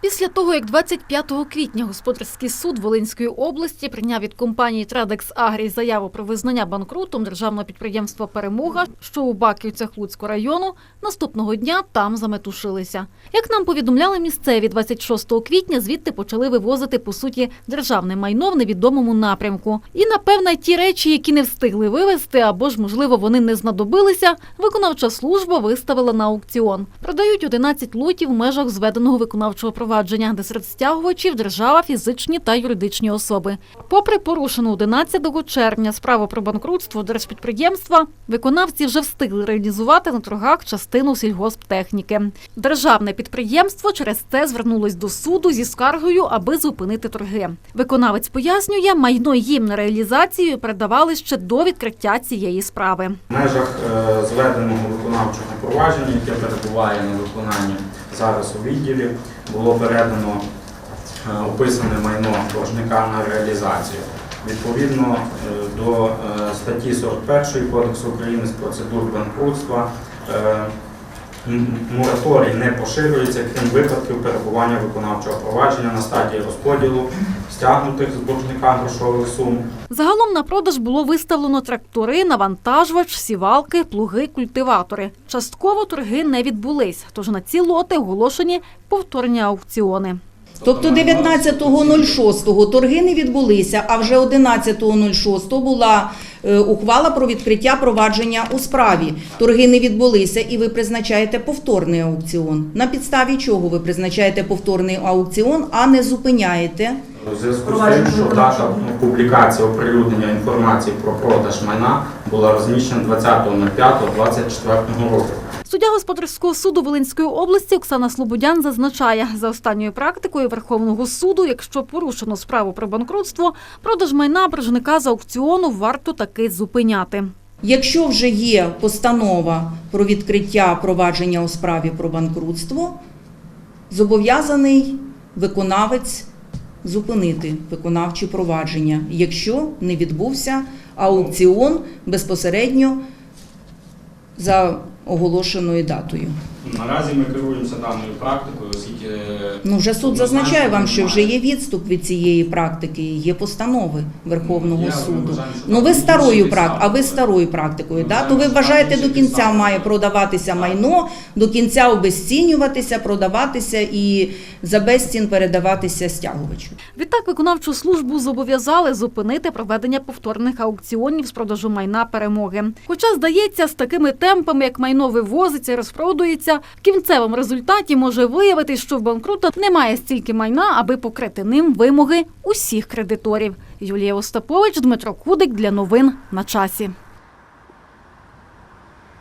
Після того, як 25 квітня господарський суд Волинської області прийняв від компанії Традекс Агрі заяву про визнання банкрутом державного підприємства Перемога, що у Баківцях Луцького району, наступного дня там заметушилися. Як нам повідомляли місцеві, 26 квітня звідти почали вивозити по суті державне майно в невідомому напрямку. І напевне ті речі, які не встигли вивезти, або ж можливо вони не знадобилися, виконавча служба виставила на аукціон. Продають 11 лотів в межах зведеного виконавчого провадження, де серед стягувачів держава, фізичні та юридичні особи. Попри порушену 11 червня справу про банкрутство держпідприємства, виконавці вже встигли реалізувати на торгах частину сільгосптехніки. Державне підприємство через це звернулось до суду зі скаргою, аби зупинити торги. Виконавець пояснює, майно їм на реалізацію передавали ще до відкриття цієї справи. В межах е, зведеного виконавчого провадження, яке перебуває на виконанні зараз у відділі, було передано е, описане майно боржника на реалізацію. Відповідно е, до е, статті 41 Кодексу України з процедур банкрутства мораторій не поширюється, крім випадків перебування виконавчого провадження на стадії розподілу стягнутих з боржника грошових сум Загалом на продаж було виставлено трактори, навантажувач, сівалки, плуги, культиватори. Частково торги не відбулись, тож на ці лоти оголошені повторні аукціони. Тобто 19.06 торги не відбулися, а вже 11.06 була е, ухвала про відкриття провадження у справі. Торги не відбулися, і ви призначаєте повторний аукціон. На підставі чого ви призначаєте повторний аукціон, а не зупиняєте? У зв'язку з тим, що дата публікації оприлюднення інформації про продаж майна була розміщена 20.05.24 року. Суддя господарського суду Волинської області Оксана Слободян зазначає, за останньою практикою Верховного суду, якщо порушено справу про банкрутство, продаж майна боржника з аукціону варто таки зупиняти. Якщо вже є постанова про відкриття провадження у справі про банкрутство, зобов'язаний виконавець зупинити виконавчі провадження, якщо не відбувся аукціон безпосередньо за оголошеною датою. Наразі ми керуємося даною практикою, оскільки Ну, вже суд зазначає вам, що вже є відступ від цієї практики, є постанови Верховного Я суду. вважаю, Ну ви старою практикою, а ви старою практикою, да? Вважаю, то ви вважаєте до кінця підстави має продаватися Так. майно, до кінця обезцінюватися, продаватися і за безцін передаватися стягувачу. Відтак виконавчу службу зобов'язали зупинити проведення повторних аукціонів з продажу майна перемоги. Хоча, здається, з такими темпами, як майно вивозиться і розпродується, в кінцевому результаті може виявитись, що в банкрута немає стільки майна, аби покрити ним вимоги усіх кредиторів. Юлія Остапович, Дмитро Кудик для новин на часі.